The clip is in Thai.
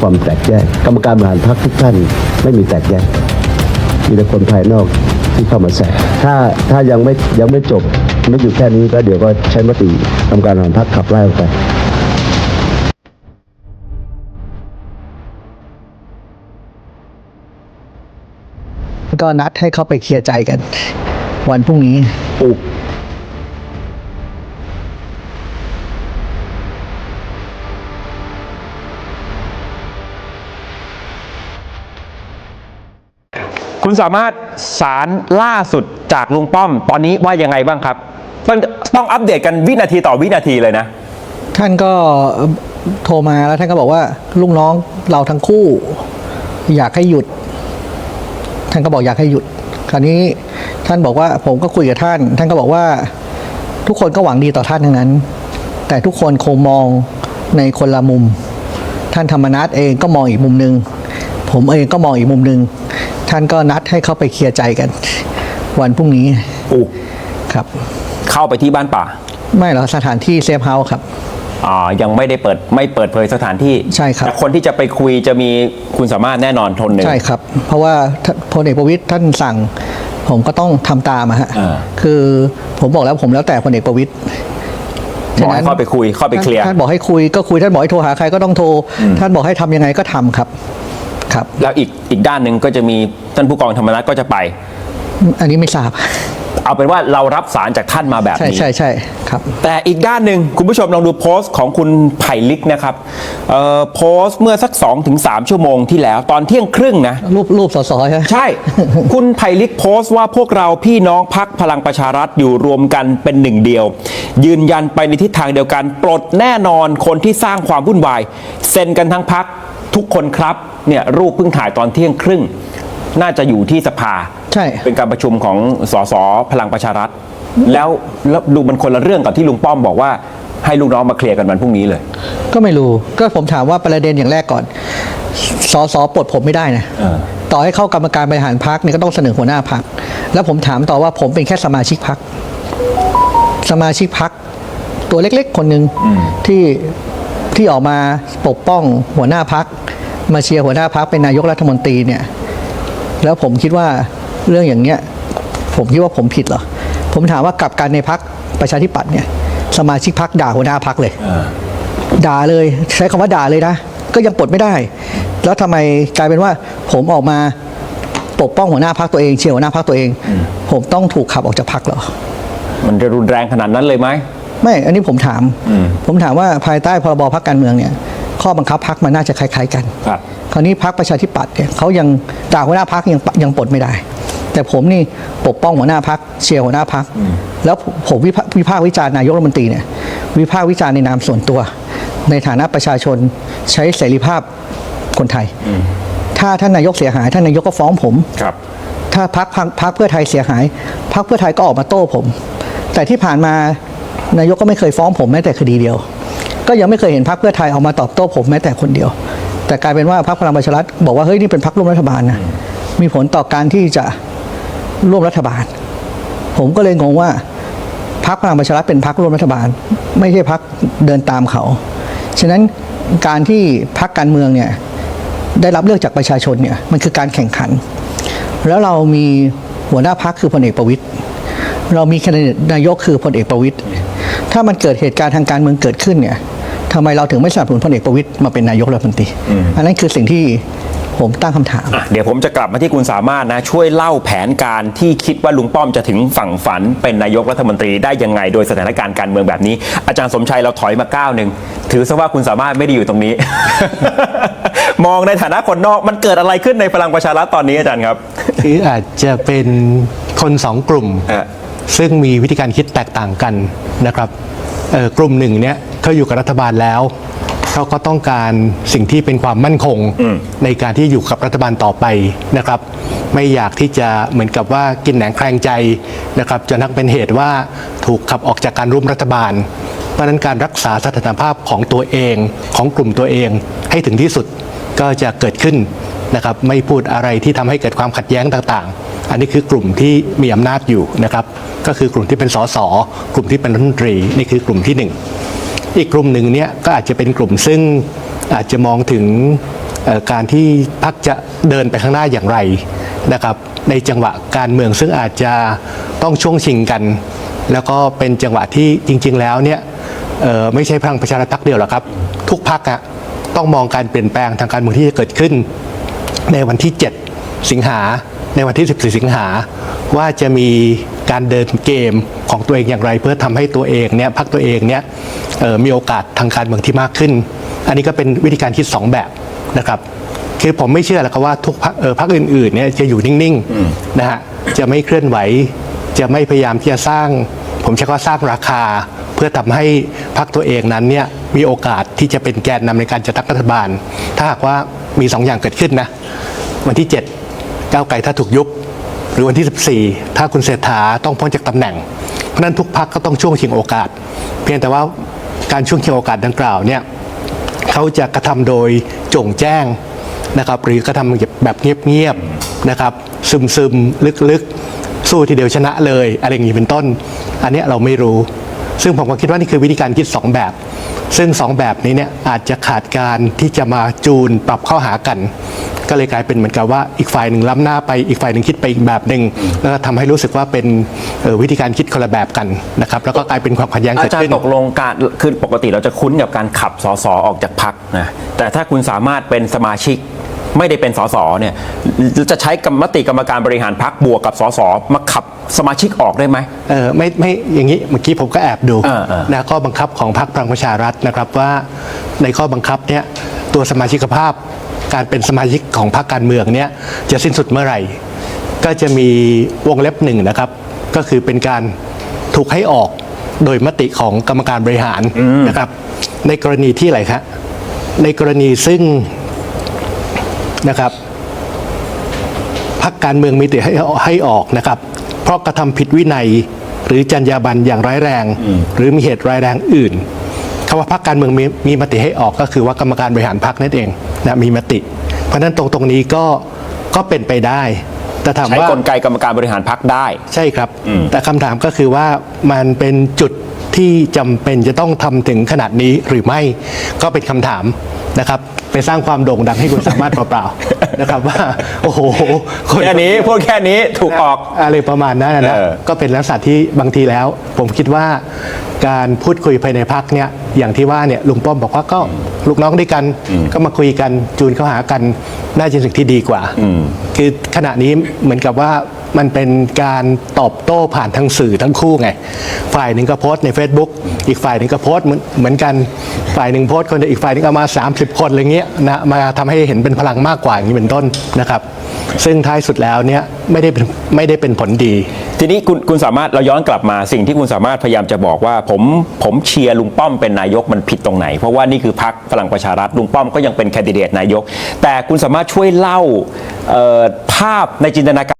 ความแตกแยกกรรมการบริหารพรรคทุกท่านไม่มีแตกแยกมีแต่คนภายนอกที่เข้ามาแทรกถ้าถ้ายังไม่ยังไม่จบไม่อยู่แค่นี้ก็เดี๋ยวก็ใช้มติกรรมการบริหารพรรคขับไล่ออกไปก็นัดให้เข้าไปเคลียร์ใจกัน วันพรุ่งนี้อุ คุณสามารถสารล่าสุดจากลุงป้อม ตอนนี้ว่ายังไงบ้างครับต้องต้องอัปเดตกันวินาทีต่อวินาทีเลยนะ ท่านก็โทรมาแล้วท่านก็บอกว่าลูกน้องเราทั้งคู่ อยากให้หยุด ท่านก็บอกอยากให้หยุด คราวนี้ท่านบอกว่าผมก็คุยกับท่าน ท่านก็บอกว่าทุกคนก็หวังดีต่อท่านทั้งนั้น แต่ทุกคนคงมองในคนละมุม ท่านธรรมนัฐเองก็มองอีกมุมหนึ่งผมเองก็มองอีกมุมหนึ่ง ท่านก็นัดให้เข้าไปเคลียร์ใจกัน วันพรุ่งนี้อุกครับ เข้าไปที่บ้านป่า ไม่หรอกสถานที่เซฟเฮาส์ครับ อ่ายังไม่ได้เปิดไม่เปิดเผยสถานที่ใช่ครับ แต่คนที่จะไปคุยจะมีคุณสามารถแน่นอนทนหนึ่ง ใช่ครับ เพราะว่าท่านพลเอกประวิตยท่านสั่ง ผมก็ต้องทำตามอะฮะอ่า คือผมบอกแล้วผมแล้วแต่พลเอกประวิตยบอกให้เข้าไปคุยเข้าไปเคลียร์ ท่านบอกให้คุยก็คุยท่านบอกให้โทรหาใครก็ต้องโทร ท่านบอกให้ทำยังไงก็ทำครับ ครับ แล้วอีกอีกด้านหนึ่งก็จะมีท่านผู้กองธรรมนัฐก็จะไป อันนี้ไม่ทราบ เอาเป็นว่าเรารับสารจากท่านมาแบบใช่นี้ ใช่ใช่ครับ แต่อีกด้านหนึ่งคุณผู้ชมลองดูโพสต์ของคุณไผ่ลิกนะครับเอ่อโพสต์เมื่อสัก2-3ชั่วโมงที่แล้วตอนเที่ยงครึ่งนะ รูปรูปสสใช่ไหม ใช่ คุณไผ่ลิกโพสต์ว่าพวกเราพี่น้องพักพลังประชารัฐอยู่รวมกันเป็นหนึ่งเดียว ยืนยันไปในทิศทางเดียวกัน ปลดแน่นอนคนที่สร้างความวุ่นวาย เซ็นกันทั้งพัก ทุกคนครับเนี่ยรูปเพิ่งถ่ายตอนเที่ยงครึ่ง น่าจะอยู่ที่สภา ใช่ เป็นการประชุมของสสพลังประชารัฐ แล้วแล้วดูมันคนละเรื่องกับที่ลุงป้อมบอกว่า ให้ลูกน้องมาเคลียร์กันวันพรุ่งนี้เลย ก็ไม่รู้ก็ผมถามว่าประเด็นอย่างแรกก่อนสสปลดผมไม่ได้นะเออ ต่อให้เข้ากรรมการบริหารพักเนี่ยก็ต้องเสนอหัวหน้าพัก แล้วผมถามต่อว่าผมเป็นแค่สมาชิกพัก สมาชิกพักตัวเล็กๆ คนหนึ่งที่ที่ออกมาปกป้องหัวหน้าพัก มาเชียร์หัวหน้าพักเป็นนายกรัฐมนตรีเนี่ย แล้วผมคิดว่าเรื่องอย่างเนี้ยผมคิดว่าผมผิดเหรอ ผมถามว่ากลับการในพักประชาธิปัตย์เนี่ย สมาชิกพักด่าหัวหน้าพักเลย ด่าเลยใช้คำว่าด่าเลยนะ ก็ยังปลดไม่ได้ แล้วทำไมกลายเป็นว่า ผมออกมาปกป้องหัวหน้าพักตัวเองเชียร์หัวหน้าพักตัวเอง ผมต้องถูกขับออกจากพักเหรอ มันจะรุนแรงขนาดนั้นเลยไหมไม่ อันนี้ผมถาม ผมถามว่าภายใต้พรบพักการเมืองเนี่ย ข้อบังคับพักมันน่าจะคล้าย ๆ กัน ครับคราวนี้พักประชาธิปัตย์เนี่ยเขายังด่าหัวหน้าพักยังยังปลดไม่ได้ แต่ผมนี่ปกป้องหัวหน้าพักเชียร์หัวหน้าพัก แล้วผมวิพากวิพากษ์วิจารณ์นายกรัฐมนตรีเนี่ยวิพากษ์วิจารณ์ในนามส่วนตัว ในฐานะประชาชนใช้เสรีภาพคนไทย ถ้าท่านนายกเสียหายท่านนายกก็ฟ้องผม ครับ ถ้าพักพักเพื่อไทยเสียหายพักเพื่อไทยก็ออกมาโต้ผม แต่ที่ผ่านมานายกก็ไม่เคยฟ้องผมแม้แต่คดีเดียว ก็ยังไม่เคยเห็นพักเพื่อไทยออกมาตอบโต้ผมแม้แต่คนเดียว แต่กลายเป็นว่าพักพลังประชารัฐบอกว่าเฮ้ยนี่เป็นพักร่วมรัฐบาลนะมีผลต่อการที่จะร่วมรัฐบาล ผมก็เลยงงว่าพักพลังประชารัฐเป็นพักร่วมรัฐบาล ไม่ใช่พักเดินตามเขา ฉะนั้นการที่พักการเมืองเนี่ยได้รับเลือกจากประชาชนเนี่ยมันคือการแข่งขัน แล้วเรามีหัวหน้าพักคือพลเอกประวิตยเรามีแคนดิเดตนายกคือพลเอกประวิตยถ้ามันเกิดเหตุการณ์ทางการเมืองเกิดขึ้นเนี่ย ทำไมเราถึงไม่สนับสนุนพลเอกประวิตยมาเป็นนายกรัฐมนตรีอันนั้นคือสิ่งที่ผมตั้งคำถามอะเดี๋ยวผมจะกลับมาที่คุณสามารถนะช่วยเล่าแผนการที่คิดว่าลุงป้อมจะถึงฝั่งฝันเป็นนายกรัฐมนตรีได้ยังไง โดยสถานการณ์การเมืองแบบนี้ อาจารย์สมชัยเราถอยมาก้าวหนึ่งถือซะว่าคุณสามารถไม่ได้อยู่ตรงนี้ มองในฐานะคนนอกมันเกิดอะไรขึ้นในพลังประชารัฐตอนนี้อาจารย์ครับคืออาจจะเป็นคนสองกลุ่มฮะซึ่งมีวิธีการคิดแตกต่างกันนะครับเอ่อกลุ่มหนึ่งเนี่ย เขาอยู่กับรัฐบาลแล้วเขาก็ต้องการสิ่งที่เป็นความมั่นคงในการที่อยู่กับรัฐบาลต่อไปนะครับ ไม่อยากที่จะเหมือนกับว่ากินแหนงแคลงใจนะครับจนทั้งเป็นเหตุว่าถูกขับออกจากการร่วมรัฐบาลเพราะฉะนั้นการรักษาสถานภาพของตัวเองของกลุ่มตัวเองให้ถึงที่สุดก็จะเกิดขึ้นนะครับไม่พูดอะไรที่ทำให้เกิดความขัดแย้งต่างๆ อันนี้คือกลุ่มที่มีอำนาจอยู่นะครับ ก็คือกลุ่มที่เป็นสสกลุ่มที่เป็นรัฐมนตรีนี่คือกลุ่มที่หนึ่ง อีกกลุ่มหนึ่งเนี่ยก็อาจจะเป็นกลุ่มซึ่งอาจจะมองถึงการที่พักจะเดินไปข้างหน้าอย่างไรนะครับ ในจังหวะการเมืองซึ่งอาจจะต้องช่วงชิงกัน แล้วก็เป็นจังหวะที่จริง ๆ แล้วเนี่ยไม่ใช่พลังประชารัฐพักเดียวหรอกครับ ทุกพักอะต้องมองการเปลี่ยนแปลงทางการเมืองที่จะเกิดขึ้น ในวันที่ 7 สิงหาในวันที่ 14 สิงหาว่าจะมี การเดินเกมของตัวเองอย่างไร เพื่อทำให้ตัวเองเนี่ยพักตัวเองเนี่ยมีโอกาสทางการเมืองที่มากขึ้น อันนี้ก็เป็นวิธีการคิด 2 แบบนะครับคือผมไม่เชื่อแล้วครับว่าทุกพรรคอื่นๆเนี่ยจะอยู่นิ่งๆนะฮะจะไม่เคลื่อนไหว จะไม่พยายามที่จะสร้าง ผมใช้คำว่าสร้างราคา เพื่อทำให้พรรคตัวเองนั้นเนี่ยมีโอกาสที่จะเป็นแกนนำในการจัดตั้งรัฐบาล ถ้าหากว่ามีสองอย่างเกิดขึ้นนะวันที่ 7 ก้าวไกลถ้าถูกยุบ หรือวันที่ 14 ถ้าคุณเศรษฐาต้องพ้นจากตำแหน่ง เพราะนั้นทุกพักก็ต้องช่วงชิงโอกาส เพียงแต่ว่าการช่วงชิงโอกาสดังกล่าวเนี่ยเขาจะกระทำโดยจงแจ้งนะครับหรือกระทำแบบเงียบๆนะครับ ซึมๆ ลึกๆ สู้ทีเดียวชนะเลยอะไรอย่างนี้เป็นต้น อันนี้เราไม่รู้ ซึ่งผมก็คิดว่านี่คือวิธีการคิด 2 แบบ ซึ่ง 2 แบบนี้เนี่ยอาจจะขาดการที่จะมาจูนปรับเข้าหากัน ก็เลยกลายเป็นเหมือนกับว่าอีกฝ่ายหนึ่งล้ำหน้าไปอีกฝ่ายหนึ่งคิดไปอีกแบบหนึ่งแล้วก็ทำให้รู้สึกว่าเป็นเอ่อวิธีการคิดคนละแบบกันนะครับแล้วก็กลายเป็นความขัดแย้งอาเกิดจารขึ้นย์ตกลงการคือปกติเราจะคุ้นกับการขับสสออกจากพักนะแต่ถ้าคุณสามารถเป็นสมาชิกไม่ได้เป็นสสเนี่ยจะใช้กรรมติกรรมการบริหารพักบวกกับสสมาขับสมาชิกออกได้ไหม เออไม่ไม่อย่างนี้เมื่อกี้ผมก็แอบดูอ่าอ่านะข้อบังคับของพรรคพลังประชารัฐนะครับว่าในข้อบังคับเนี่ยตัวสมาชิกภาพ การเป็นสมาชิกของพรรคการเมืองเนี่ยจะสิ้นสุดเมื่อไหร่ ก็จะมีวงเล็บหนึ่งนะครับ ก็คือเป็นการถูกให้ออกโดยมติของกรรมการบริหารนะครับ ในกรณีที่อะไรครับในกรณีซึ่งนะครับพักการเมืองมีแต่ให้ให้ออกนะครับ เพราะกระทำผิดวินัยหรือจรรยาบรรณอย่างร้ายแรง หรือมีเหตุร้ายแรงอื่นคำว่าพักการเมืองมีมีมติให้ออกก็คือว่ากรรมการบริหารพักนั่นเอง นะมีมติ เพราะฉะนั้นตรงตรงนี้ก็ก็เป็นไปได้ แต่ถามใช้ว่ากลไกกรรมการบริหารพักได้ ใช่ครับ แต่คำถามก็คือว่ามันเป็นจุด ที่จำเป็นจะต้องทำถึงขนาดนี้หรือไม่ก็เป็นคำถามนะครับไปสร้างความโด่งดังให้คุณสามารถเปล่าๆนะครับว่าโอ้โหคนแค่นี้พวกแค่นี้ถูกออกอะไรประมาณนั้นนะเออก็เป็นลักษณะที่บางทีแล้ว ผมคิดว่าการพูดคุยภายในพักเนี่ยอย่างที่ว่าเนี่ยลุงป้อมบอกว่าก็ลูกน้องด้วยกันก็มาคุยกันจูนเข้าหากันน่าจะเป็นสิ่งที่ดีกว่า คือขณะนี้เหมือนกับว่า มันเป็นการตอบโต้ผ่านทางสื่อทั้งคู่ไง ฝ่ายหนึ่งก็โพสต์ใน Facebook อีกฝ่ายหนึ่งก็โพสต์เหมือนกันฝ่ายหนึ่งโพสต์คนเดียวอีกฝ่ายหนึ่งเอามา 30 คนอะไรเงี้ยนะมาทำให้เห็นเป็นพลังมากกว่าอย่างนี้เป็นต้นนะครับ ซึ่งท้ายสุดแล้วเนี่ยไม่ได้เป็นไม่ได้เป็นผลดี ทีนี้คุณคุณสามารถเราย้อนกลับมาสิ่งที่คุณสามารถพยายามจะบอกว่า ผมผมเชียร์ลุงป้อมเป็นนายกมันผิดตรงไหน เพราะว่านี่คือพักพลังประชารัฐลุงป้อมก็ยังเป็นแคนดิเดตนายก แต่คุณสามารถช่วยเล่าภาพในจินตนาการ